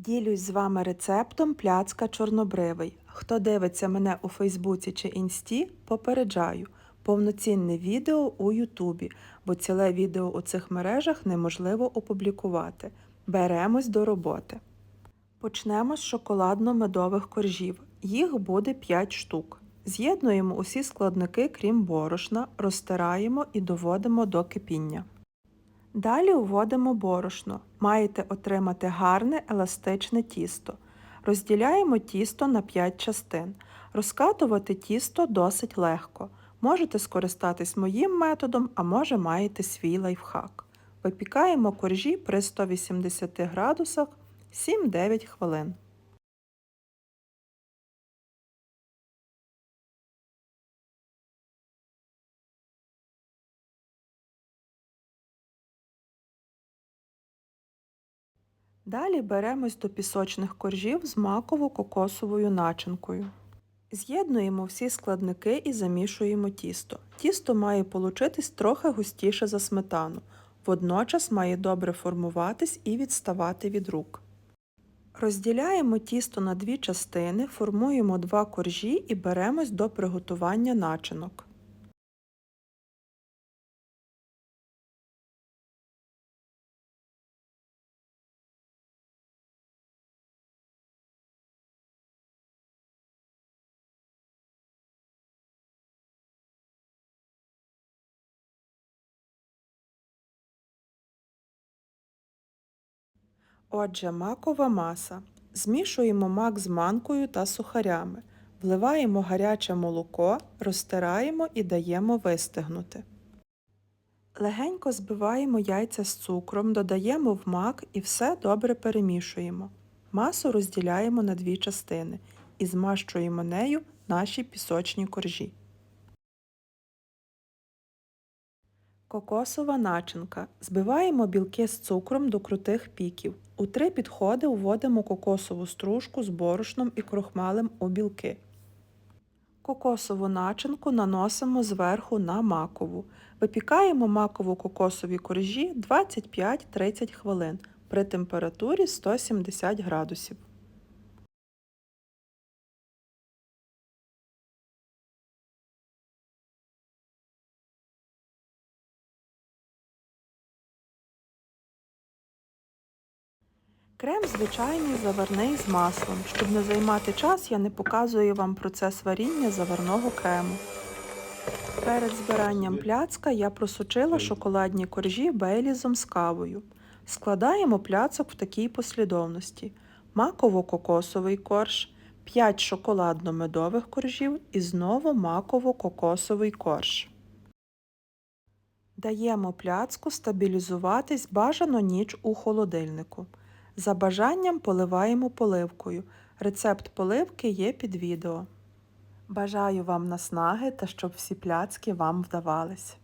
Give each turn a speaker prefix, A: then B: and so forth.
A: Ділюсь з вами рецептом пляцка чорнобривий. Хто дивиться мене у Фейсбуці чи Інсті, попереджаю. Повноцінне відео у Ютубі, бо ціле відео у цих мережах неможливо опублікувати. Беремось до роботи. Почнемо з шоколадно-медових коржів. Їх буде 5 штук. З'єднуємо усі складники, крім борошна, розтираємо і доводимо до кипіння. Далі вводимо борошно. Маєте отримати гарне еластичне тісто. Розділяємо тісто на 5 частин. Розкатувати тісто досить легко. Можете скористатись моїм методом, а може маєте свій лайфхак. Випікаємо коржі при 180 градусах 7-9 хвилин. Далі беремось до пісочних коржів з маково-кокосовою начинкою. З'єднуємо всі складники і замішуємо тісто. Тісто має получитись трохи густіше за сметану, водночас має добре формуватись і відставати від рук. Розділяємо тісто на дві частини, формуємо два коржі і беремось до приготування начинок. Отже, макова маса. Змішуємо мак з манкою та сухарями. Вливаємо гаряче молоко, розтираємо і даємо вистигнути. Легенько збиваємо яйця з цукром, додаємо в мак і все добре перемішуємо. Масу розділяємо на дві частини і змащуємо нею наші пісочні коржі. Кокосова начинка. Збиваємо білки з цукром до крутих піків. У три підходи вводимо кокосову стружку з борошном і крохмалем у білки. Кокосову начинку наносимо зверху на макову. Випікаємо маково-кокосові коржі 25-30 хвилин при температурі 170 градусів. Крем звичайний заварний з маслом. Щоб не займати час, я не показую вам процес варіння заварного крему. Перед збиранням пляцка я просучила шоколадні коржі бейлізом з кавою. Складаємо пляцок в такій послідовності: маково-кокосовий корж, 5 шоколадно-медових коржів і знову маково-кокосовий корж. Даємо пляцку стабілізуватись бажано ніч у холодильнику. За бажанням поливаємо поливкою. Рецепт поливки є під відео. Бажаю вам наснаги та щоб всі пляцки вам вдавались.